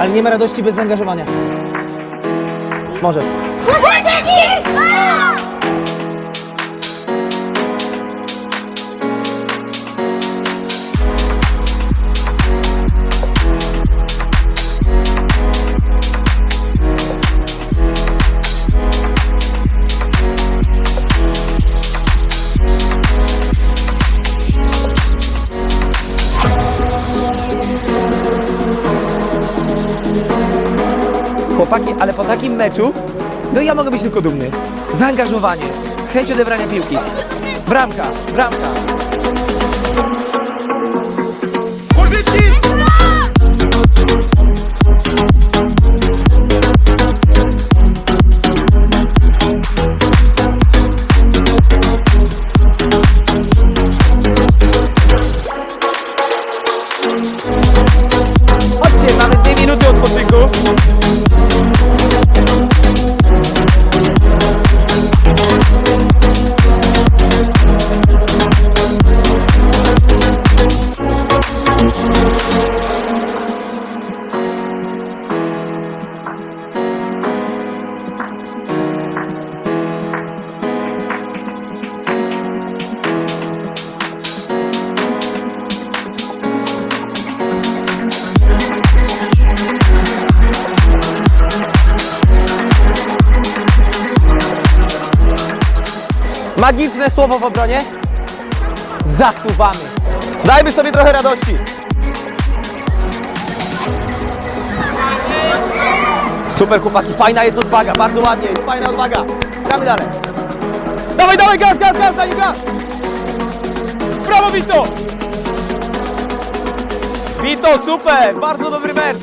Ale nie ma radości bez zaangażowania. Może. Chłopaki, ale po takim meczu, no ja mogę być tylko dumny. Zaangażowanie, chęć odebrania piłki. Bramka, bramka. Magiczne słowo w obronie. Zasuwamy. Dajmy sobie trochę radości. Super chłopaki, fajna jest odwaga, bardzo ładnie, jest fajna odwaga. Gramy dalej. Dawaj, dawaj, gaz, gaz, gaz, daj gaz. Brawo, Vito! Vito, super, bardzo dobry mecz.